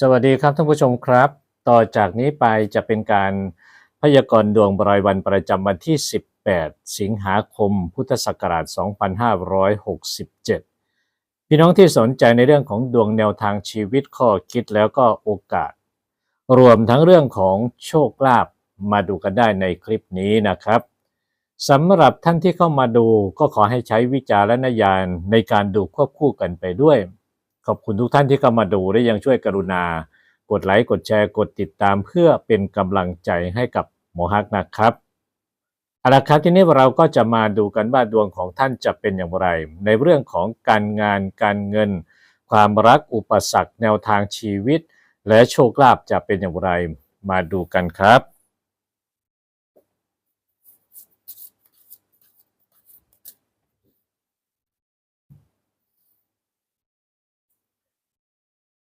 สวัสดีครับท่านผู้ชมครับ ต่อจากนี้ไปจะเป็นการพยากรณ์ดวงรายวันประจำวันที่ 18 สิงหาคม พุทธศักราช 2567 พี่น้องที่สนใจในเรื่องของดวงแนวทางชีวิตข้อคิดแล้วก็โอกาส รวมทั้งเรื่องของโชคลาภมาดูกันได้ในคลิปนี้นะครับสำหรับท่านที่เข้ามาดูก็ขอให้ใช้วิจารณญาณในการดูควบคู่กันไปด้วย ขอบคุณทุกท่านที่เข้ามาดูและยังช่วยกรุณา กดไลค์ กดแชร์ กดติดตามเพื่อเป็นกำลังใจให้กับหมอฮักนะครับเอาละครับทีนี้เราก็จะมาดูกันว่าดวงของท่านจะเป็นอย่างไร ในเรื่องของการงานการเงิน ความรักอุปสรรคแนวทางชีวิต และโชคลาภจะเป็นอย่างไร มาดูกันครับ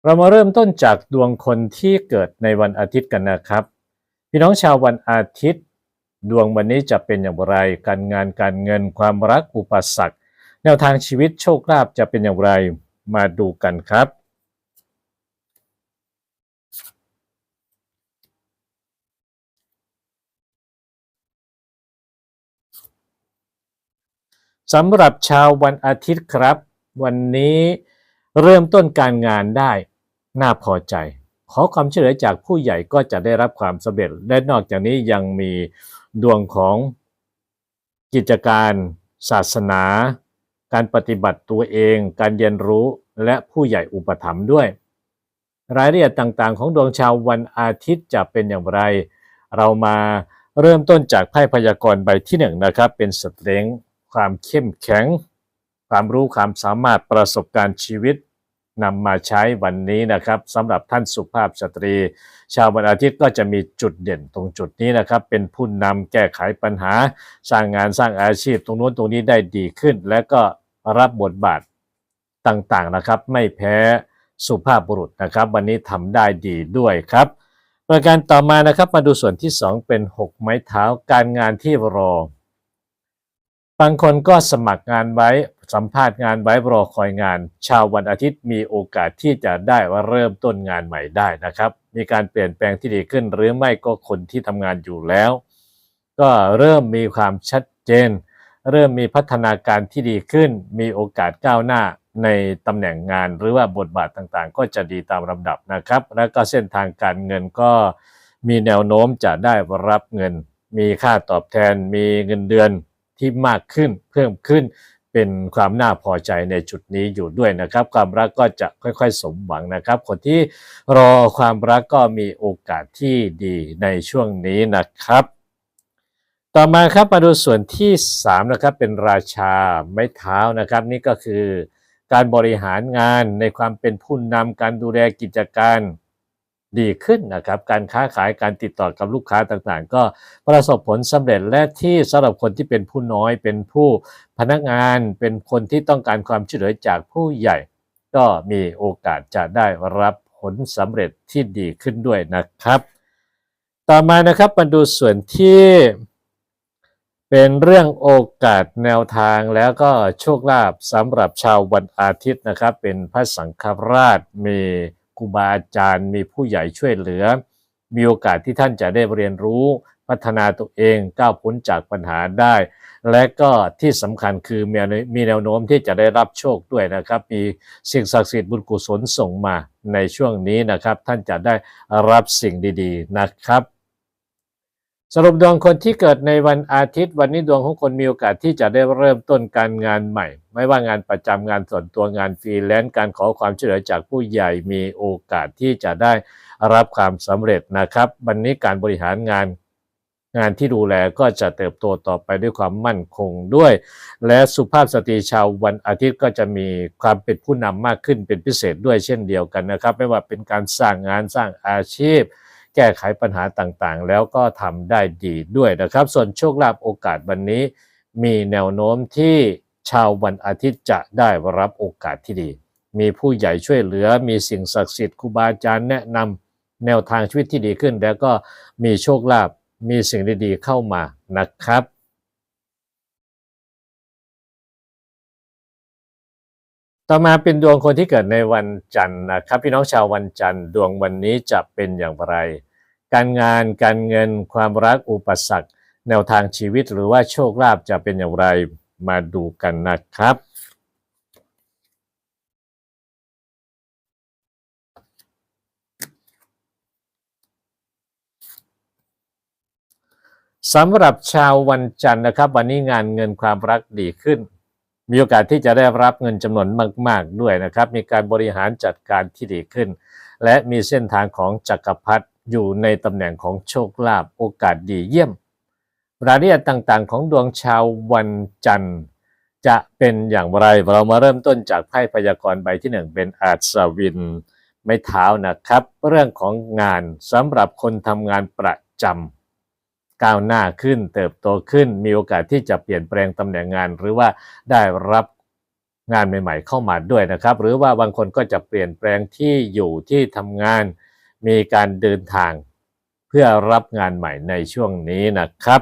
เรามาเริ่มต้นจากดวงคนที่เกิดในวันอาทิตย์กันนะครับ พี่น้องชาววันอาทิตย์ ดวงวันนี้จะเป็นอย่างไร การงานการเงินความรักอุปสรรคแนวทางชีวิตโชคลาภจะเป็นอย่างไรมาดูกันครับ สำหรับชาววันอาทิตย์ครับ วันนี้ เริ่มต้นการงานได้น่าพอใจ ขอความช่วยเหลือจากผู้ใหญ่ก็จะได้รับความสำเร็จ และนอกจากนี้ยังมีดวงของกิจการศาสนา การปฏิบัติตัวเอง การเรียนรู้และผู้ใหญ่อุปถัมภ์ด้วย รายละเอียดต่างๆ ของดวงชาววันอาทิตย์จะเป็นอย่างไร เรามาเริ่มต้นจากไพ่พยากรณ์ใบที่หนึ่งนะครับ เป็นสเตรงความเข้มแข็ง ความรู้ความสามารถประสบการณ์ชีวิต นำมาใช้วันนี้นะครับสำหรับท่านสุภาพสตรี ชาววันอาทิตย์ก็จะมีจุดเด่นตรงจุดนี้นะครับ เป็นผู้นำแก้ไขปัญหา สร้างงานสร้างอาชีพ ตรงนู้นตรงนี้ได้ดีขึ้น และก็รับบทบาทต่างๆนะครับ ไม่แพ้สุภาพบุรุษนะครับ วันนี้ทำได้ดีด้วยครับประการต่อมานะครับมาดูส่วนที่ 2 เป็น 6 ไม้เท้าการงานที่รอ บางคนก็สมัครงานไว้สัมภาษณ์งานไว้รอคอยงาน ชาววันอาทิตย์มีโอกาสที่จะได้ว่าเริ่มต้นงานใหม่ได้นะครับ มีการเปลี่ยนแปลงที่ดีขึ้น หรือไม่ก็คนที่ทำงานอยู่แล้ว ก็เริ่มมีความชัดเจน เริ่มมีพัฒนาการที่ดีขึ้น มีโอกาสก้าวหน้าในตำแหน่งงานหรือว่าบทบาทต่างๆ ก็จะดีตามลำดับนะครับ แล้วก็เส้นทางการเงินก็มีแนวโน้มจะได้รับเงิน มีค่าตอบแทน มีเงินเดือน ที่มากขึ้นเพิ่มขึ้น เป็นความน่าพอใจในจุดนี้อยู่ด้วยนะครับ ความรักก็จะค่อยๆ สมหวังนะครับ คนที่รอความรักก็มีโอกาสที่ดีในช่วงนี้นะครับ ต่อมาครับมาดูส่วนที่3นะครับเป็นราชาไม้เท้านะครับ นี่ก็คือการบริหารงานในความเป็นผู้นำการดูแลกิจการ ดีขึ้นนะครับ การค้าขายการติดต่อกับลูกค้าต่างๆ ก็ประสบผลสำเร็จและที่สำหรับคนที่เป็นผู้น้อยเป็นผู้พนักงานเป็นคนที่ต้องการความช่วยเหลือจากผู้ใหญ่ ก็มีโอกาสจะได้รับผลสำเร็จที่ดีขึ้นด้วยนะครับ ต่อมานะครับมาดูส่วนที่เป็นเรื่องโอกาสแนวทางแล้วก็โชคลาภสำหรับชาววันอาทิตย์นะครับ เป็นพระสังฆราชมี ครูบาอาจารย์มีผู้ใหญ่ช่วยเหลือ มีโอกาสที่ท่านจะได้เรียนรู้พัฒนาตัวเองก้าวพ้นจากปัญหาได้ และก็ที่สำคัญคือมีมีแนวโน้มที่จะได้รับโชคด้วยนะครับ มีสิ่งศักดิ์สิทธิ์บุญกุศลส่งมาในช่วงนี้นะครับ ท่านจะได้รับสิ่งดี ๆนะครับ สรุปดวงคนที่เกิดในวันอาทิตย์ วันนี้ดวงของคนมีโอกาสที่จะได้เริ่มต้นการงานใหม่ ไม่ว่างานประจำงานส่วนตัวงานฟรีแลนซ์การขอความช่วยเหลือจากผู้ใหญ่มีโอกาสที่จะได้รับความสำเร็จนะครับ วันนี้การบริหารงานงานที่ดูแลก็จะเติบโตต่อไปด้วยความมั่นคงด้วย และสุภาพสตรีชาววันอาทิตย์ก็จะมีความเป็นผู้นำมากขึ้นเป็นพิเศษด้วยเช่นเดียวกันนะครับ ไม่ว่าเป็นการสร้างงานสร้างอาชีพ แก้ไขปัญหาต่างๆ แล้วก็ทำได้ดีด้วยนะครับ ส่วนโชคลาภโอกาสวันนี้ มีแนวโน้มที่ชาววันอาทิตย์จะได้รับโอกาสที่ดี มีผู้ใหญ่ช่วยเหลือ มีสิ่งศักดิ์สิทธิ์ครูบาอาจารย์แนะนำแนวทางชีวิตที่ดีขึ้น แล้วก็มีโชคลาภมีสิ่งดีๆเข้ามานะครับต่อมาเป็นดวงคนที่เกิดในวันจันทร์นะครับพี่น้องชาววันจันทร์ดวงวันนี้จะเป็นอย่างไร การงานการเงินความรักอุปสรรค แนวทางชีวิตหรือว่าโชคลาภจะเป็นอย่างไรมาดูกันนะครับ สำหรับชาววันจันทร์นะครับ วันนี้งานเงินความรักดีขึ้น มีโอกาสที่จะได้รับเงินจำนวนมาก ๆ ด้วยนะครับ มีการบริหารจัดการที่ดีขึ้น และมีเส้นทางของจักรพรรดิ อยู่ในตำแหน่งของโชคลาภโอกาสดีเยี่ยม รายละเอียดต่างๆ ของดวงชาววันจันทร์ จะเป็นอย่างไร เรามาเริ่มต้นจากไพ่พยากรณ์ใบที่หนึ่งเป็นอาศวิน ไม้เท้านะครับ เรื่องของงานสำหรับคนทำงานประจำก้าวหน้าขึ้นเติบโตขึ้น มีโอกาสที่จะเปลี่ยนแปลงตำแหน่งงาน หรือว่าได้รับงานใหม่ ๆ เข้ามาด้วยนะครับ หรือว่าบางคนก็จะเปลี่ยนแปลงที่อยู่ที่ทำงาน มีการเดินทางเพื่อรับงานใหม่ในช่วงนี้นะครับ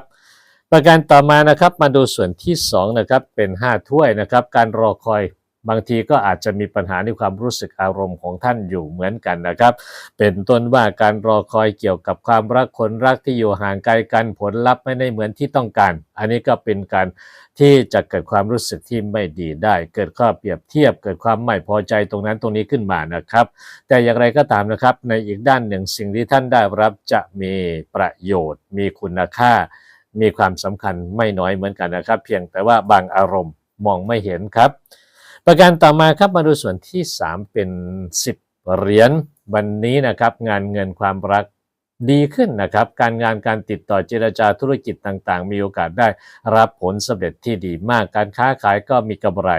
ประการต่อมานะครับมาดูส่วนที่2นะครับเป็น 5 ถ้วยนะครับ การรอคอย บางทีก็อาจจะมีปัญหาในความรู้สึกอารมณ์ของท่านอยู่เหมือนกันนะครับ เป็นต้นว่าการรอคอยเกี่ยวกับความรักคนรักที่อยู่ห่างไกลกันผลลัพธ์ไม่ได้เหมือนที่ต้องการ อันนี้ก็เป็นการที่จะเกิดความรู้สึกที่ไม่ดีได้ เกิดข้อเปรียบเทียบ เกิดความไม่พอใจตรงนั้นตรงนี้ขึ้นมานะครับ แต่อย่างไรก็ตามนะครับ ในอีกด้านหนึ่งสิ่งที่ท่านได้รับจะมีประโยชน์ มีคุณค่า มีความสำคัญไม่น้อยเหมือนกันนะครับ เพียงแต่ว่าบางอารมณ์มองไม่เห็นครับ ประการต่อมาครับมาดูส่วนที่ 3 เป็น 10 เหรียญวันนี้นะครับงานเงินความรักดีขึ้นนะครับการงานการติดต่อเจรจาธุรกิจต่างๆ มีโอกาสได้รับผลสำเร็จที่ดีมากการค้าขายก็มีกำไร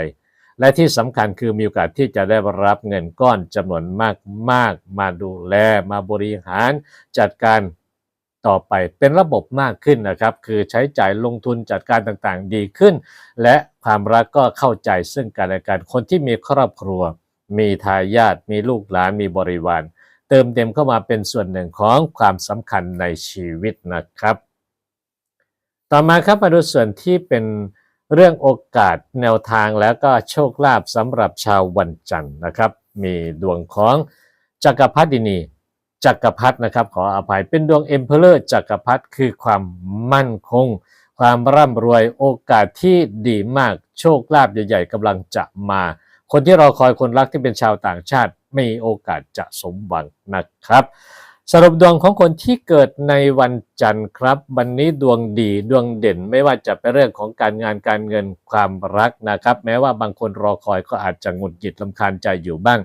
และที่สำคัญคือมีโอกาสที่จะได้รับเงินก้อนจำนวนมากๆ มาดูแลมาบริหารจัดการ ต่อไปเป็นระบบมากขึ้นนะครับ คือใช้จ่ายลงทุนจัดการต่างๆ ดีขึ้น และความรักก็เข้าใจซึ่งกันและกันคนที่มีครอบครัว มีทายาทมีลูกหลานมีบริวาร เติมเต็มเข้ามาเป็นส่วนหนึ่งของความสำคัญในชีวิตนะครับ ต่อมาครับมาดูส่วนที่เป็นเรื่องโอกาสแนวทางแล้วก็โชคลาภสำหรับชาววันจันทร์นะครับ มีดวงของจักรพรรดินี จักรพรรดินะครับ ขออภัยเป็นดวงเอ็มเพลเลอร์จักรพรรดิคือความมั่นคง ความร่ำรวยโอกาสที่ดีมากโชคลาภใหญ่ ๆกำลังจะมา คนที่รอคอยคนรักที่เป็นชาวต่างชาติมีโอกาสจะสมหวังนะครับ สรุปดวงของคนที่เกิดในวันจันทร์ครับ วันนี้ดวงดีดวงเด่นไม่ว่าจะเป็นเรื่องของการงานการเงินความรักนะครับ แม้ว่าบางคนรอคอยก็อาจจะหงุดหงิดลำคาญใจอยู่บ้าง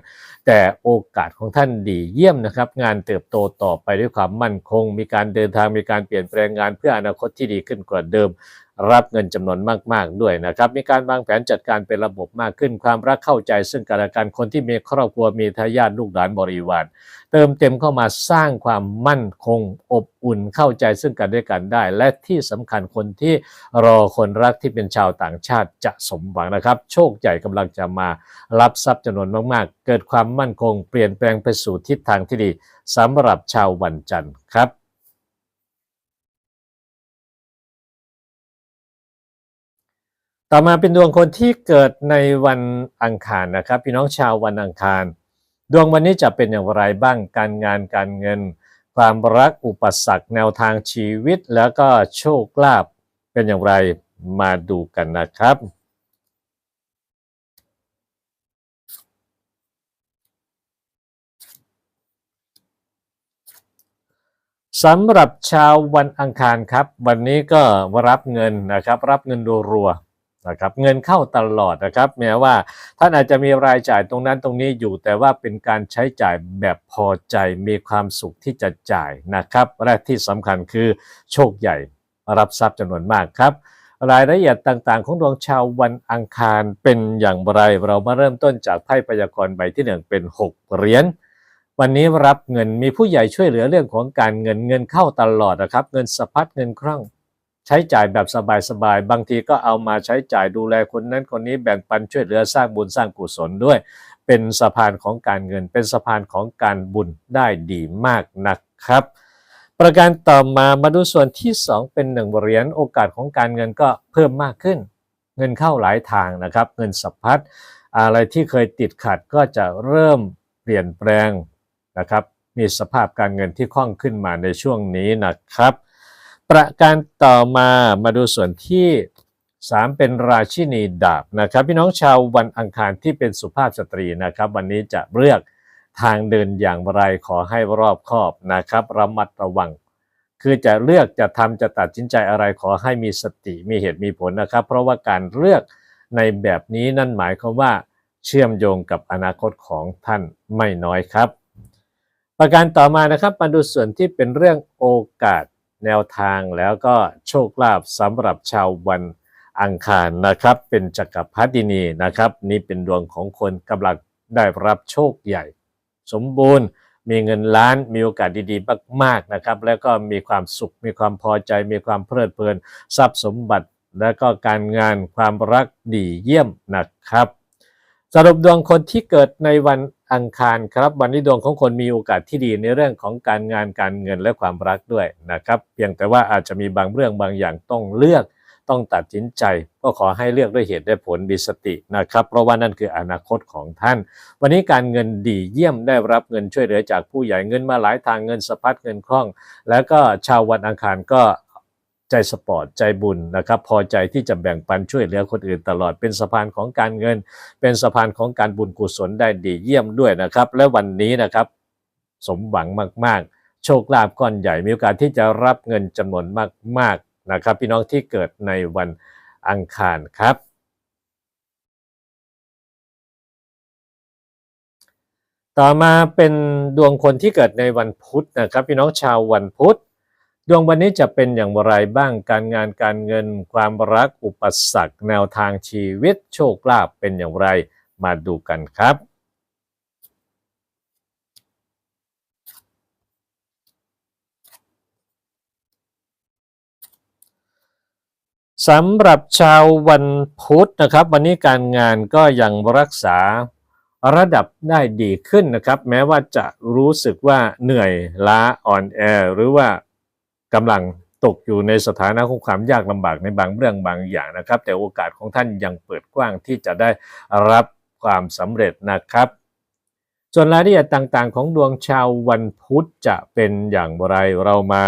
แต่โอกาสของท่านดีเยี่ยมนะครับ งานเติบโตต่อไปด้วยความมั่นคง มีการเดินทางมีการเปลี่ยนแปลงงานเพื่ออนาคตที่ดีขึ้นกว่าเดิม รับเงินจำนวนมาก ๆ ด้วยนะครับ มีการวางแผนจัดการเป็นระบบมากขึ้น ความรักเข้าใจซึ่งกันและกันคนที่มีครอบครัวมีทายาทลูกหลานบริวาร เติมเต็มเข้ามาสร้างความมั่นคงอบอุ่นเข้าใจซึ่งกันและกันได้ และที่สำคัญคนที่รอคนรักที่เป็นชาวต่างชาติจะสมหวังนะครับ โชคใหญ่กำลังจะมารับทรัพย์จำนวนมาก ๆ เกิดความมั่นคง เปลี่ยนแปลงไปสู่ทิศทางที่ดีสำหรับชาววันจันทร์ครับ ต่อมาเป็นดวงคนที่เกิดในวันอังคารนะครับ พี่น้องชาววันอังคาร ดวงวันนี้จะเป็นอย่างไรบ้างการงานการเงิน ความรักอุปสรรคแนวทางชีวิตแล้วก็โชคลาภเป็นอย่างไรมาดูกันนะครับสำหรับชาววันอังคารครับ วันนี้ก็รับเงินนะครับ รับเงินรัวๆ นะครับเงินเข้าตลอดนะครับแม้ว่าท่านอาจจะมีรายจ่ายตรงนั้นตรงนี้อยู่แต่ว่าเป็นการใช้จ่ายแบบพอใจมีความสุขที่จะจ่ายนะครับ และที่สำคัญคือโชคใหญ่รับทรัพย์จำนวนมากครับ รายละเอียดต่างๆ ของดวงชาววันอังคารเป็นอย่างไร เรามาเริ่มต้นจากไพ่พยากรณ์ใบที่หนึ่งเป็น 6 เหรียญวันนี้รับเงินมีผู้ใหญ่ช่วยเหลือเรื่องของการเงินเงินเข้าตลอดนะครับ เงินสะพัดเงินคล่อง ใช้จ่ายแบบสบายๆ บางทีก็เอามาใช้จ่ายดูแลคนนั้นคนนี้แบ่งปันช่วยเหลือสร้างบุญสร้างกุศลด้วย เป็นสะพานของการเงิน เป็นสะพานของการบุญได้ดีมากนะครับ ประการต่อมามาดูส่วนที่ 2 เป็นหนึ่งเหรียญโอกาสของการเงินก็เพิ่มมากขึ้น เงินเข้าหลายทางนะครับ เงินสะพัดอะไรที่เคยติดขัดก็จะเริ่มเปลี่ยนแปลงนะครับ มีสภาพการเงินที่คล่องขึ้นมาในช่วงนี้นะครับ ประการต่อมามาดูส่วนที่ 3 เป็นราชินีดาบนะครับ พี่น้องชาววันอังคารที่เป็นสุภาพสตรีนะครับ วันนี้จะเลือกทางเดินอย่างไรขอให้รอบคอบนะครับระมัดระวัง คือจะเลือกจะทำจะตัดสินใจอะไรขอให้มีสติมีเหตุมีผลนะครับ เพราะว่าการเลือกในแบบนี้นั่นหมายความว่าเชื่อมโยงกับอนาคตของท่านไม่น้อยครับ ประการต่อมานะครับมาดูส่วนที่เป็นเรื่องโอกาส แนวทางแล้วก็โชคลาภสำหรับชาววันอังคารนะครับ เป็นจักรพรรดินีนะครับ นี่เป็นดวงของคนกำลังได้รับโชคใหญ่ สมบูรณ์มีเงินล้านมีโอกาสดีๆ มากๆนะครับ แล้วก็มีความสุขมีความพอใจ มีความเพลิดเพลิน ทรัพย์สมบัติ และก็การงานความรักดีเยี่ยมนะครับ สรุปดวงคนที่เกิดในวันอังคารครับ วันนี้ดวงของคนมีโอกาสที่ดีในเรื่องของการงานการเงินและความรักด้วยนะครับ เพียงแต่ว่าอาจจะมีบางเรื่องบางอย่างต้องเลือกต้องตัดสินใจ ก็ขอให้เลือกด้วยเหตุและผลมีสตินะครับ เพราะว่านั่นคืออนาคตของท่าน วันนี้การเงินดีเยี่ยมได้รับเงินช่วยเหลือจากผู้ใหญ่เงินมาหลายทางเงินสะพัดเงินคล่อง แล้วก็ชาววันอังคารก็ ใจสปอร์ตใจบุญนะครับ พอใจที่จะแบ่งปันช่วยเหลือคนอื่นตลอดเป็นสะพานของการเงิน เป็นสะพานของการบุญกุศลได้ดีเยี่ยมด้วยนะครับ และวันนี้นะครับ สมหวังมากๆ โชคลาภก้อนใหญ่มีโอกาสที่จะรับเงินจำนวนมากๆนะครับ พี่น้องที่เกิดในวันอังคารครับต่อมาเป็นดวงคนที่เกิดในวันพุธนะครับ พี่น้องชาววันพุธ ดวงวันนี้จะเป็นอย่างไรบ้างการงานการเงิน ความรักอุปสรรคแนวทางชีวิตโชคลาภเป็นอย่างไรมาดูกันครับสำหรับชาววันพุธนะครับ วันนี้การงานก็ยังรักษาระดับได้ดีขึ้นนะครับ แม้ว่าจะรู้สึกว่าเหนื่อยล้าอ่อนแอหรือว่า กำลังตกอยู่ในสถานะของความยากลำบากในบางเรื่องบางอย่างนะครับ แต่โอกาสของท่านยังเปิดกว้างที่จะได้รับความสำเร็จนะครับ ส่วนรายละเอียดต่างๆ ของดวงชาววันพุธจะเป็นอย่างไรเรามา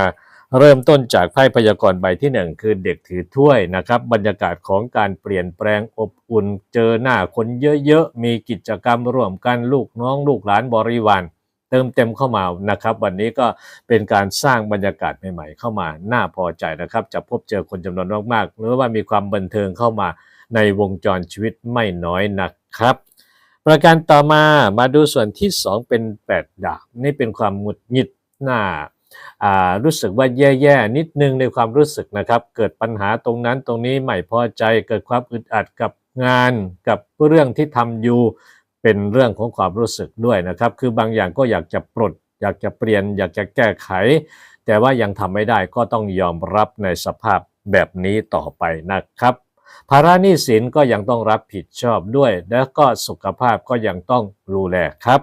เริ่มต้นจากไพ่พยากรณ์ใบที่หนึ่งคือเด็กถือถ้วยนะครับ บรรยากาศของการเปลี่ยนแปลงอบอุ่น เจอหน้าคนเยอะๆ มีกิจกรรมร่วมกันลูกน้องลูกหลานบริวาร เติมเต็มเข้ามานะครับ วันนี้ก็เป็นการสร้างบรรยากาศใหม่ๆ เข้ามาน่าพอใจนะครับ จะพบเจอคนจำนวนมากๆหรือว่ามีความบันเทิงเข้ามาในวงจรชีวิตไม่น้อยนะครับ ประการต่อมามาดูส่วนที่ 2 เป็น 8 ดาบนี่เป็นความหงุดหงิดหน้าอ่ารู้สึกว่าแย่ๆนิดนึงในความรู้สึกนะครับ เกิดปัญหาตรงนั้นตรงนี้ไม่พอใจ เกิดความอึดอัดกับงานกับเรื่องที่ทำอยู่ เป็นเรื่องของความรู้สึกด้วยนะครับ คือบางอย่างก็อยากจะปลด อยากจะเปลี่ยน อยากจะแก้ไข แต่ว่ายังทำไม่ได้ก็ต้องยอมรับในสภาพแบบนี้ต่อไปนะครับภาระหนี้สินก็ยังต้องรับผิดชอบด้วย แล้วก็สุขภาพก็ยังต้องดูแลครับ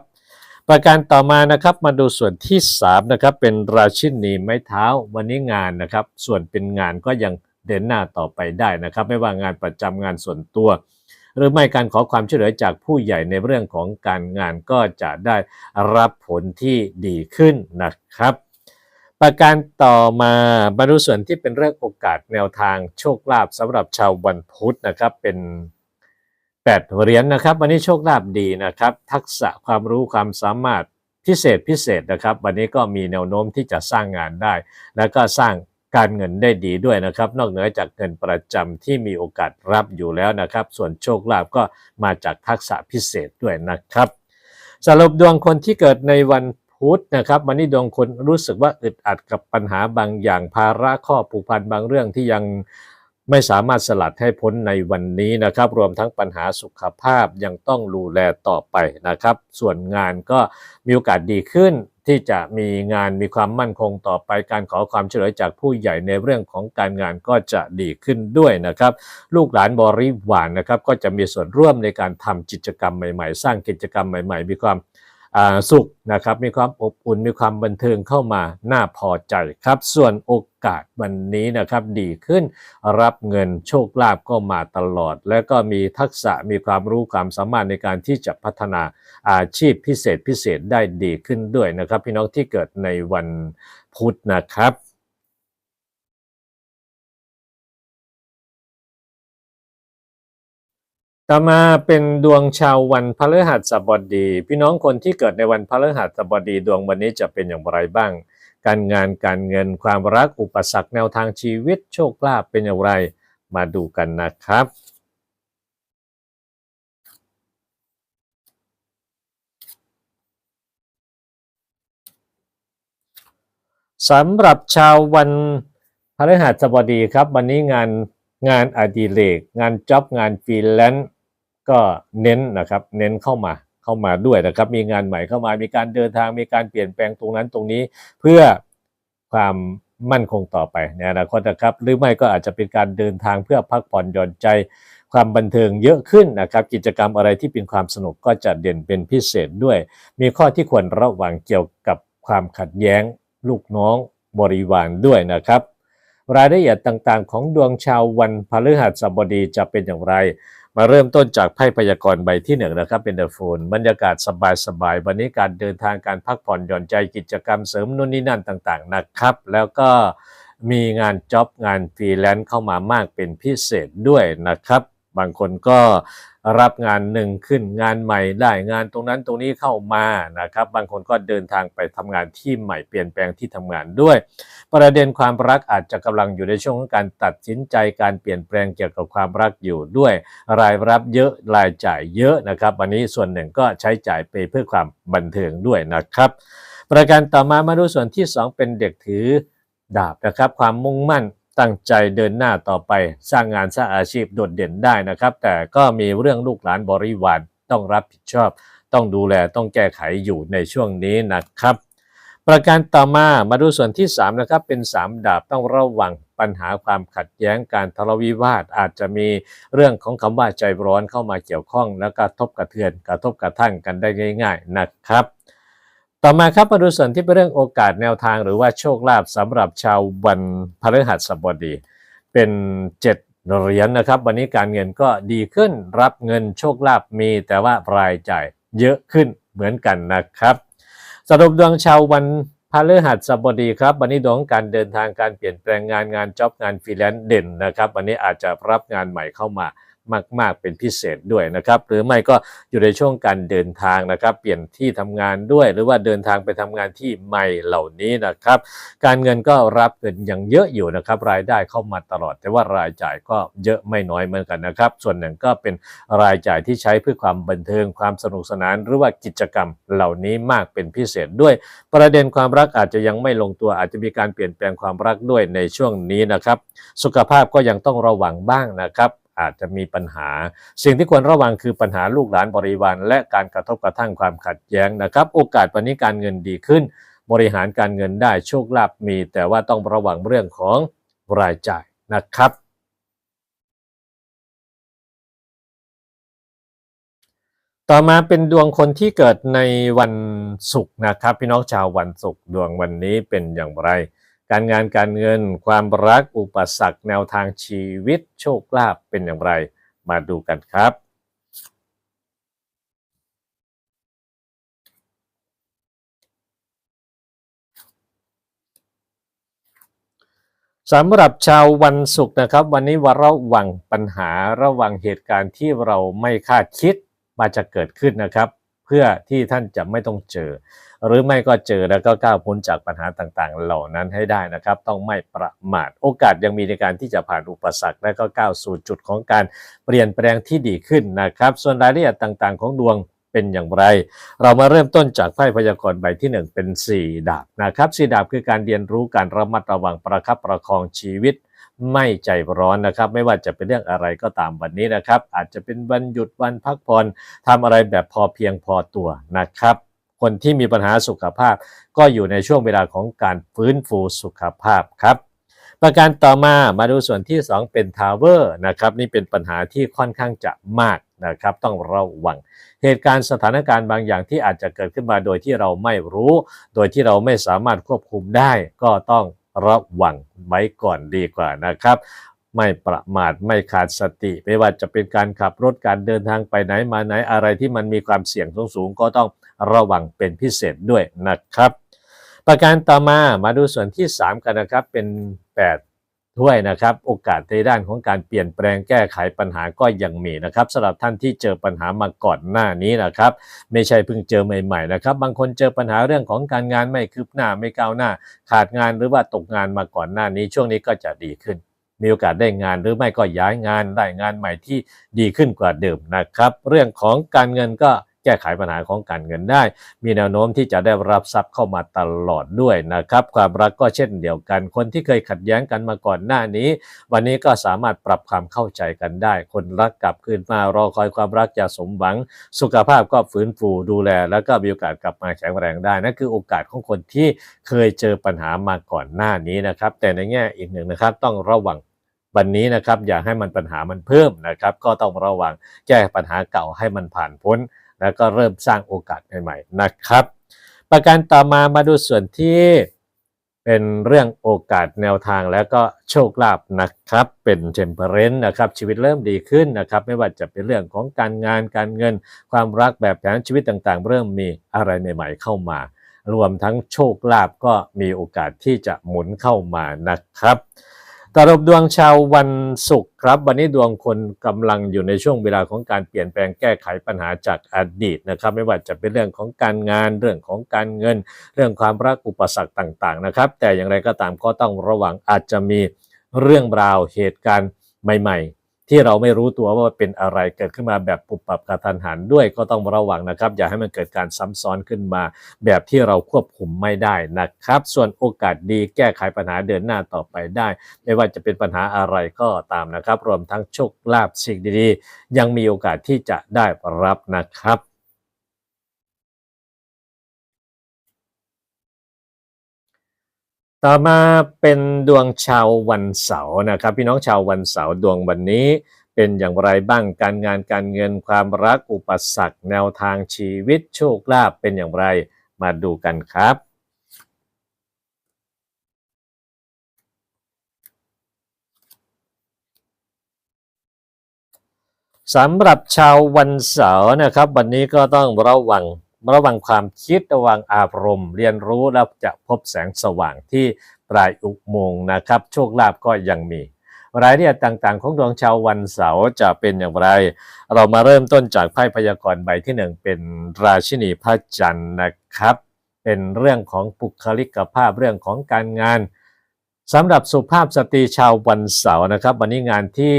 ประการต่อมานะครับมาดูส่วนที่3นะครับเป็นราชินีไม้เท้าวันนี้งานนะครับ ส่วนเป็นงานก็ยังเดินหน้าต่อไปได้นะครับ ไม่ว่างานประจำงานส่วนตัว หรือไม่การขอความช่วยเหลือจากผู้ใหญ่ในเรื่องของการงานก็จะได้รับผลที่ดีขึ้นนะครับประการต่อมามาดูส่วนที่เป็นเรื่องโอกาสแนวทางโชคลาภสำหรับชาววันพุธนะครับเป็น8เหรียญนะครับ วันนี้โชคลาภดีนะครับ ทักษะความรู้ความสามารถพิเศษพิเศษนะครับ วันนี้ก็มีแนวโน้มที่จะสร้างงานได้ แล้วก็สร้าง การเงินได้ดีด้วยนะครับ นอกเหนือจากเงินประจำที่มีโอกาสรับอยู่แล้วนะครับ ส่วนโชคลาภก็มาจากทักษะพิเศษด้วยนะครับ สรุปดวงคนที่เกิดในวันพุธนะครับวันนี้ดวงคนรู้สึกว่าอึดอัดกับปัญหาบางอย่างภาระข้อผูกพันบางเรื่องที่ยังไม่สามารถสลัดให้พ้นในวันนี้นะครับ รวมทั้งปัญหาสุขภาพยังต้องดูแลต่อไปนะครับ ส่วนงานก็มีโอกาสดีขึ้น ที่จะมีงานมีความมั่นคงต่อไปการขอความช่วยเหลือจากผู้ใหญ่ในเรื่องของการงานก็จะดีขึ้นด้วยนะครับ ลูกหลานบริวารนะครับ ก็จะมีส่วนร่วมในการทำกิจกรรมใหม่ ๆ สร้างกิจกรรมใหม่ ๆ มีความ สุขนะครับ มีความอบอุ่นมีความบันเทิงเข้ามาน่าพอใจครับ ส่วนโอกาสวันนี้นะครับดีขึ้นรับเงินโชคลาภก็มาตลอด และก็มีทักษะมีความรู้ความสามารถในการที่จะพัฒนาอาชีพพิเศษพิเศษได้ดีขึ้นด้วยนะครับ พี่น้องที่เกิดในวันพุธนะครับ ต่อมาเป็นดวงชาววันพฤหัสบดี พี่น้องคนที่เกิดในวันพฤหัสบดีดวงวันนี้จะเป็นอย่างไรบ้าง การงานการเงินความรักอุปสรรคแนวทางชีวิตโชคลาภเป็นอย่างไร มาดูกันนะครับสำหรับชาววันพฤหัสบดีครับ วันนี้งานงานอดิเรกงานจ็อบงานฟรีแลนซ์ ก็เน้นนะครับเน้นเข้ามาเข้ามาด้วยนะครับ มีงานใหม่เข้ามามีการเดินทางมีการเปลี่ยนแปลงตรงนั้นตรงนี้ เพื่อความมั่นคงต่อไปในอนาคตนะครับหรือไม่ก็อาจจะเป็นการเดินทางเพื่อพักผ่อนหย่อนใจความบันเทิงเยอะขึ้นนะครับกิจกรรมอะไรที่เป็นความสนุกก็จะเด่นเป็นพิเศษด้วย มีข้อที่ควรระวังเกี่ยวกับความขัดแย้ง ลูกน้องบริวารด้วยนะครับ รายละเอียดต่างๆ ของดวงชาววันพฤหัสบดีจะเป็นอย่างไร มาเริ่มต้นจากไพ่พยากรณ์ใบที่หนึ่งนะครับ เป็นเดอะโฟนบรรยากาศสบายๆวันนี้การเดินทางการพักผ่อนหย่อนใจกิจกรรมเสริมนู่นนี่นั่นต่างๆนะครับ แล้วก็มีงานจ็อบงานฟรีแลนซ์เข้ามามากเป็นพิเศษด้วยนะครับ บางคนก็ รับงานหนึ่งขึ้นงานใหม่ได้งานตรงนั้นตรงนี้เข้ามานะครับ บางคนก็เดินทางไปทำงานที่ใหม่เปลี่ยนแปลงที่ทำงานด้วย ประเด็นความรักอาจจะกำลังอยู่ในช่วงของการตัดสินใจการเปลี่ยนแปลงเกี่ยวกับความรักอยู่ด้วย รายรับเยอะรายจ่ายเยอะนะครับ วันนี้ส่วนหนึ่งก็ใช้จ่ายไปเพื่อความบันเทิงด้วยนะครับ ประการต่อมามาดูส่วนที่ 2 เป็นเด็กถือดาบนะครับ ความมุ่งมั่น ตั้งใจเดินหน้าต่อไปสร้างงานสร้างอาชีพโดดเด่นได้นะครับ แต่ก็มีเรื่องลูกหลานบริวารต้องรับผิดชอบ ต้องดูแลต้องแก้ไขอยู่ในช่วงนี้นะครับ ประการต่อมามาดูส่วนที่3นะครับเป็น 3 ดาบต้องระวังปัญหาความขัดแย้งการทะเลาะวิวาทอาจจะมีเรื่องของคำว่าใจร้อนเข้ามาเกี่ยวข้อง แล้วก็ทบกระเทือนกระทบกระทั่งกันได้ง่าย ๆนะครับ ต่อมาครับมาดูส่วนที่เป็นเรื่องโอกาสแนวทางหรือว่าโชคลาภสำหรับชาววันพฤหัสบดี เป็นเจ็ดเหรียญนะครับ วันนี้การเงินก็ดีขึ้นรับเงินโชคลาภมี แต่ว่ารายจ่ายเยอะขึ้นเหมือนกันนะครับ สรุปดวงชาววันพฤหัสบดีครับ วันนี้ดวงการเดินทางการเปลี่ยนแปลงงานงานจ็อบงานฟรีแลนซ์เด่นนะครับ วันนี้อาจจะรับงานใหม่เข้ามา มาก ๆ เป็นพิเศษด้วยนะครับ หรือไม่ก็อยู่ในช่วงการเดินทางนะครับ เปลี่ยนที่ทำงานด้วย หรือว่าเดินทางไปทำงานที่ใหม่เหล่านี้นะครับ การเงินก็รับเงินอย่างเยอะอยู่นะครับ รายได้เข้ามาตลอด แต่ว่ารายจ่ายก็เยอะไม่น้อยเหมือนกันนะครับ ส่วนหนึ่งก็เป็นรายจ่ายที่ใช้เพื่อความบันเทิงความสนุกสนาน หรือว่ากิจกรรมเหล่านี้มากเป็นพิเศษด้วย ประเด็นความรักอาจจะยังไม่ลงตัวอาจจะมีการเปลี่ยนแปลงความรักด้วยในช่วงนี้นะครับ สุขภาพก็ยังต้องระวังบ้างนะครับ อาจจะมีปัญหา สิ่งที่ควรระวังคือปัญหาลูกหลานบริวารและการกระทบกระทั่งความขัดแย้งนะครับ โอกาสวันนี้การเงินดีขึ้น บริหารการเงินได้โชคลาภมี แต่ว่าต้องระวังเรื่องของรายจ่ายนะครับต่อมาเป็นดวงคนที่เกิดในวันศุกร์นะครับ พี่น้องชาววันศุกร์ดวงวันนี้เป็นอย่างไร การงานการเงิน ความรักอุปสรรคแนวทางชีวิตโชคลาภเป็นอย่างไร มาดูกันครับ สำหรับชาววันศุกร์นะครับ วันนี้ว่าระวังปัญหาระวังเหตุการณ์ที่เราไม่คาดคิดมาจะเกิดขึ้นนะครับ พื่อที่ท่านจะไม่ต้องเจอ หรือไม่ก็เจอแล้วก็ก้าวพ้นจากปัญหาต่างๆ เหล่านั้นให้ได้นะครับ ต้องไม่ประมาทโอกาสยังมีในการที่จะผ่านอุปสรรค และก็ก้าวสู่จุดของการเปลี่ยนแปลงที่ดีขึ้นนะครับ ส่วนรายละเอียดต่างๆ ของดวงเป็นอย่างไร เรามาเริ่มต้นจากไพ่พยากรณ์ใบที่ 1 เป็น 4 ดาบนะครับสี่ดาบคือการเรียนรู้การระมัดระวังประคับประคองชีวิต ไม่ใจร้อนนะครับ ไม่ว่าจะเป็นเรื่องอะไรก็ตามวันนี้นะครับ อาจจะเป็นวันหยุดวันพักผ่อนทำอะไรแบบพอเพียงพอตัวนะครับ คนที่มีปัญหาสุขภาพ ก็อยู่ในช่วงเวลาของการฟื้นฟูสุขภาพครับประการต่อมามาดูส่วนที่ 2 เป็นทาวเวอร์นะครับนี่เป็นปัญหาที่ค่อนข้างจะมากนะครับต้องระวัง เหตุการณ์สถานการณ์บางอย่างที่อาจจะเกิดขึ้นมาโดยที่เราไม่รู้ โดยที่เราไม่สามารถควบคุมได้ ก็ต้อง ระวังไว้ก่อนดีกว่านะครับ ไม่ประมาทไม่ขาดสติ ไม่ว่าจะเป็นการขับรถการเดินทางไปไหนมาไหนอะไรที่มันมีความเสี่ยงสูงๆก็ต้องระวังเป็นพิเศษด้วยนะครับ ประการต่อมามาดูส่วนที่ 3 กันนะครับเป็น 8 ถ้วยนะครับ โอกาสในด้านของการเปลี่ยนแปลงแก้ไขปัญหาก็ยังมีนะครับสำหรับท่านที่เจอปัญหามาก่อนหน้านี้นะครับ ไม่ใช่เพิ่งเจอใหม่ๆนะครับ บางคนเจอปัญหาเรื่องของการงานไม่คืบหน้าไม่ก้าวหน้า ขาดงานหรือว่าตกงานมาก่อนหน้านี้ ช่วงนี้ก็จะดีขึ้นมีโอกาสได้งานหรือไม่ก็ย้ายงานได้งานใหม่ที่ดีขึ้นกว่าเดิมนะครับ เรื่องของการเงินก็ แก้ไขปัญหาของการเงินได้ มีแนวโน้มที่จะได้รับทรัพย์เข้ามาตลอดด้วยนะครับความรักก็เช่นเดียวกัน คนที่เคยขัดแย้งกันมาก่อนหน้านี้ วันนี้ก็สามารถปรับความเข้าใจกันได้ คนรักกลับคืนมารอคอยความรักจะสมหวัง สุขภาพก็ฟื้นฟูดูแล แล้วก็มีโอกาสกลับมาแข็งแรงได้นั่นคือโอกาสของคนที่เคยเจอปัญหามาก่อนหน้านี้นะครับ แต่ในแง่อีกหนึ่งนะครับต้องระวังวันนี้นะครับอย่าให้มันปัญหามันเพิ่มนะครับ ก็ต้องระวังแก้ปัญหาเก่าให้มันผ่านพ้น แล้วก็เริ่มสร้างโอกาสใหม่ๆนะครับ ประการต่อมามาดูส่วนที่เป็นเรื่องโอกาสแนวทางแล้วก็โชคลาภนะครับ เป็นเทมเพอเรนต์นะครับชีวิตเริ่มดีขึ้นนะครับ ไม่ว่าจะเป็นเรื่องของการงานการเงิน ความรักแบบแผนชีวิตต่างๆ เริ่มมีอะไรใหม่ ๆ เข้ามา รวมทั้งโชคลาภก็มีโอกาสที่จะหมุนเข้ามานะครับ ตรบดวงชาววันศุกร์ครับ วันนี้ดวงคนกำลังอยู่ในช่วงเวลาของการเปลี่ยนแปลงแก้ไขปัญหาจากอดีตนะครับ ไม่ว่าจะเป็นเรื่องของการงานเรื่องของการเงิน เรื่องความรักอุปสรรคต่าง ๆ นะครับ แต่อย่างไรก็ตามก็ต้องระวังอาจจะมีเรื่องราวเหตุการณ์ใหม่ ๆ ที่เราไม่รู้ตัวว่าเป็นอะไรเกิดขึ้นมาแบบปุบปับกระทันหันด้วยก็ต้องระวังนะครับ อย่าให้มันเกิดการซ้ำซ้อนขึ้นมา แบบที่เราควบคุมไม่ได้นะครับ ส่วนโอกาสดีแก้ไขปัญหาเดินหน้าต่อไปได้ ไม่ว่าจะเป็นปัญหาอะไรก็ตามนะครับ รวมทั้งโชคลาภสิ่งดีๆ ยังมีโอกาสที่จะได้รับนะครับ ต่อมาเป็นดวงชาววันเสาร์นะครับ พี่น้องชาววันเสาร์ดวงวันนี้เป็นอย่างไรบ้างการงานการเงินความรักอุปสรรคแนวทางชีวิตโชคลาภเป็นอย่างไรมาดูกันครับสำหรับชาววันเสาร์นะครับ วันนี้ก็ต้องระวัง ระวังความคิดระวังอารมณ์ เรียนรู้แล้วจะพบแสงสว่างที่ปลายอุโมงค์นะครับ โชคลาภก็ยังมี รายละเอียดต่างๆ ของดวงชาววันเสาร์จะเป็นอย่างไร เรามาเริ่มต้นจากไพ่พยากรณ์ใบที่หนึ่งเป็นราชินีพระจันทร์นะครับ เป็นเรื่องของบุคลิกภาพเรื่องของการงานสำหรับสุภาพสตรีชาววันเสาร์นะครับ วันนี้งานที่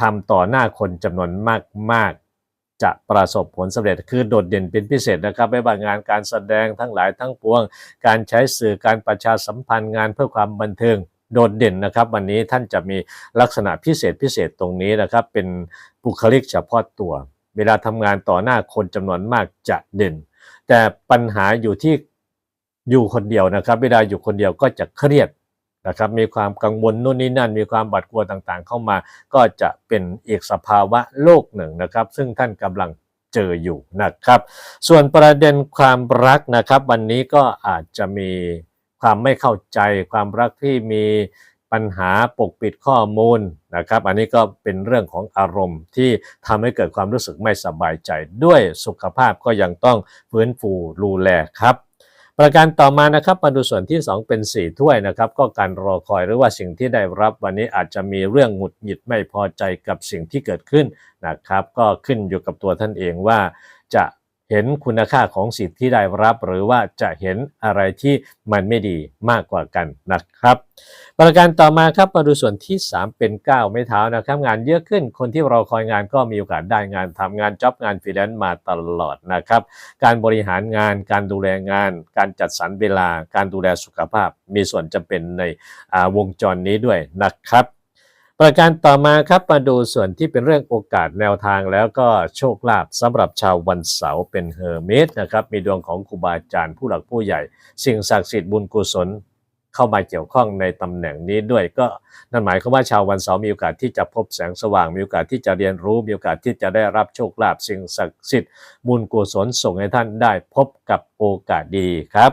ทำต่อหน้าคนจำนวนมากๆ จะประสบผลสำเร็จคือโดดเด่นเป็นพิเศษนะครับไม่ว่างานการแสดงทั้งหลายทั้งปวง การใช้สื่อการประชาสัมพันธ์งานเพื่อความบันเทิงโดดเด่นนะครับ วันนี้ท่านจะมีลักษณะพิเศษพิเศษตรงนี้นะครับ เป็นบุคลิกเฉพาะตัว เวลาทำงานต่อหน้าคนจำนวนมากจะเด่น แต่ปัญหาอยู่ที่อยู่คนเดียวนะครับ เวลาอยู่คนเดียวก็จะเครียด นะครับมีความกังวลนู่นนี่นั่น มีความบัดกลัวต่างๆ เข้ามา ก็จะเป็นอีกสภาวะโลกหนึ่งนะครับ ซึ่งท่านกำลังเจออยู่นะครับ ส่วนประเด็นความรักนะครับ วันนี้ก็อาจจะมีความไม่เข้าใจ ความรักที่มีปัญหาปกปิดข้อมูลนะครับ อันนี้ก็เป็นเรื่องของอารมณ์ที่ทำให้เกิดความรู้สึกไม่สบายใจ ด้วยสุขภาพก็ยังต้องฟื้นฟูดูแลครับ ประการต่อมานะครับมาดูส่วนที่ 2 เป็น 4 ถ้วยนะครับ ก็การรอคอยหรือว่าสิ่งที่ได้รับวันนี้อาจจะมีเรื่องหงุดหงิดไม่พอใจกับสิ่งที่เกิดขึ้นนะครับ ก็ขึ้นอยู่กับตัวท่านเองว่าจะ เห็นคุณค่าของสิ่งที่ได้รับ หรือว่าจะเห็นอะไรที่มันไม่ดีมากกว่ากันนะครับ ประการต่อมาครับมาดูส่วนที่ 3 เป็น 9 ไม่เท้านะครับ งานเยอะขึ้นคนที่รอคอยงานก็มีโอกาสได้งานทำงานจ็อบงานฟรีแลนซ์มาตลอดนะครับ การบริหารงาน การดูแลงาน การจัดสรรเวลา การดูแลสุขภาพ มีส่วนจำเป็นในวงจรนี้ด้วยนะครับ ประการต่อมาครับมาดูส่วนที่เป็นเรื่องโอกาสแนวทางแล้วก็โชคลาภสำหรับชาววันเสาร์เป็นเฮอร์เมสนะครับ มีดวงของครูบาอาจารย์ผู้หลักผู้ใหญ่ สิ่งศักดิ์สิทธิ์บุญกุศลเข้ามาเกี่ยวข้องในตำแหน่งนี้ด้วยก็นั่นหมายความว่าชาววันเสาร์มีโอกาสที่จะพบแสงสว่าง มีโอกาสที่จะเรียนรู้ มีโอกาสที่จะได้รับโชคลาภสิ่งศักดิ์สิทธิ์บุญกุศลส่งให้ท่านได้พบกับโอกาสดีครับ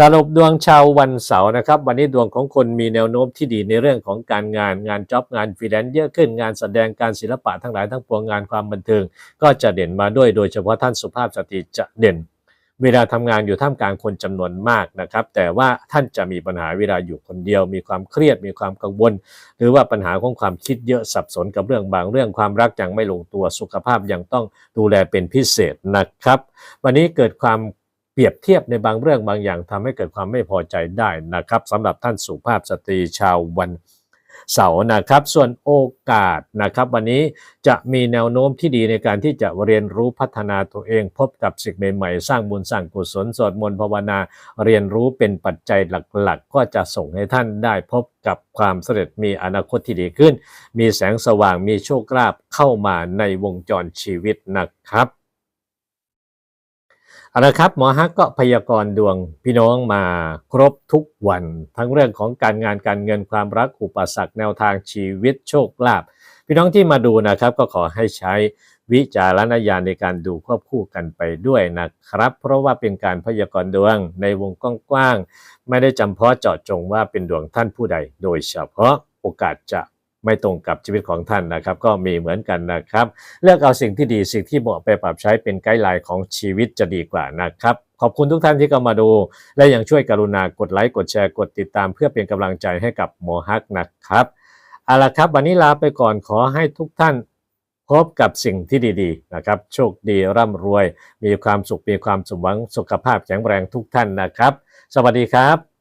สรุปดวงชาววันเสาร์นะครับ วันนี้ดวงของคนมีแนวโน้มที่ดีในเรื่องของการงานงานจ็อบงานฟรีแลนซ์เยอะขึ้นงานแสดงการศิลปะทั้งหลายทั้งปวงงานความบันเทิง ก็จะเด่นมาด้วยโดยเฉพาะท่านสุภาพสตรีจะเด่น เวลาทำงานอยู่ท่ามกลางคนจำนวนมากนะครับ แต่ว่าท่านจะมีปัญหาเวลาอยู่คนเดียว มีความเครียดมีความกังวล หรือว่าปัญหาของความคิดเยอะสับสนกับเรื่องบางเรื่องความรักยังไม่ลงตัวสุขภาพยังต้องดูแลเป็นพิเศษนะครับ วันนี้เกิดความ เปรียบเทียบในบางเรื่องบางอย่างทำให้เกิดความไม่พอใจได้นะครับสำหรับท่านสุภาพสตรีชาววันเสาร์นะครับ ส่วนโอกาสนะครับ วันนี้จะมีแนวโน้มที่ดีในการที่จะเรียนรู้พัฒนาตัวเอง พบกับสิ่งใหม่ๆ สร้างบุญสร้างกุศลสวดมนต์ภาวนา เรียนรู้เป็นปัจจัยหลักๆ ก็จะส่งให้ท่านได้พบกับความสำเร็จมีอนาคตที่ดีขึ้น มีแสงสว่างมีโชคลาภเข้ามาในวงจรชีวิตนะครับ เอาละครับหมอฮักก็พยากรณ์ดวงพี่น้องมาครบทุกวัน ทั้งเรื่องของการงานการเงินความรักอุปสรรคแนวทางชีวิตโชคลาภพี่น้องที่มาดูนะครับก็ขอให้ใช้วิจารณญาณในการดูควบคู่กันไปด้วยนะครับ เพราะว่าเป็นการพยากรณ์ดวงในวงกว้างๆไม่ได้จำเพาะเจาะจงว่าเป็นดวงท่านผู้ใด โดยเฉพาะโอกาสจะ ไม่ตรงกับชีวิตของท่านนะครับ ก็มีเหมือนกันนะครับเลือกเอาสิ่งที่ดีสิ่งที่เหมาะไปปรับใช้เป็นไกด์ไลน์ของชีวิตจะดีกว่านะครับขอบคุณทุกท่านที่เข้ามาดู และยังช่วยกรุณากดไลค์กดแชร์กดติดตาม เพื่อเป็นกำลังใจให้กับหมอฮักนะครับเอาละครับ วันนี้ลาไปก่อนขอให้ทุกท่านพบกับสิ่งที่ดีๆนะครับ โชคดีร่ำรวย มีความสุขมีความสมหวังสุขภาพแข็งแรงทุกท่านนะครับ สวัสดีครับ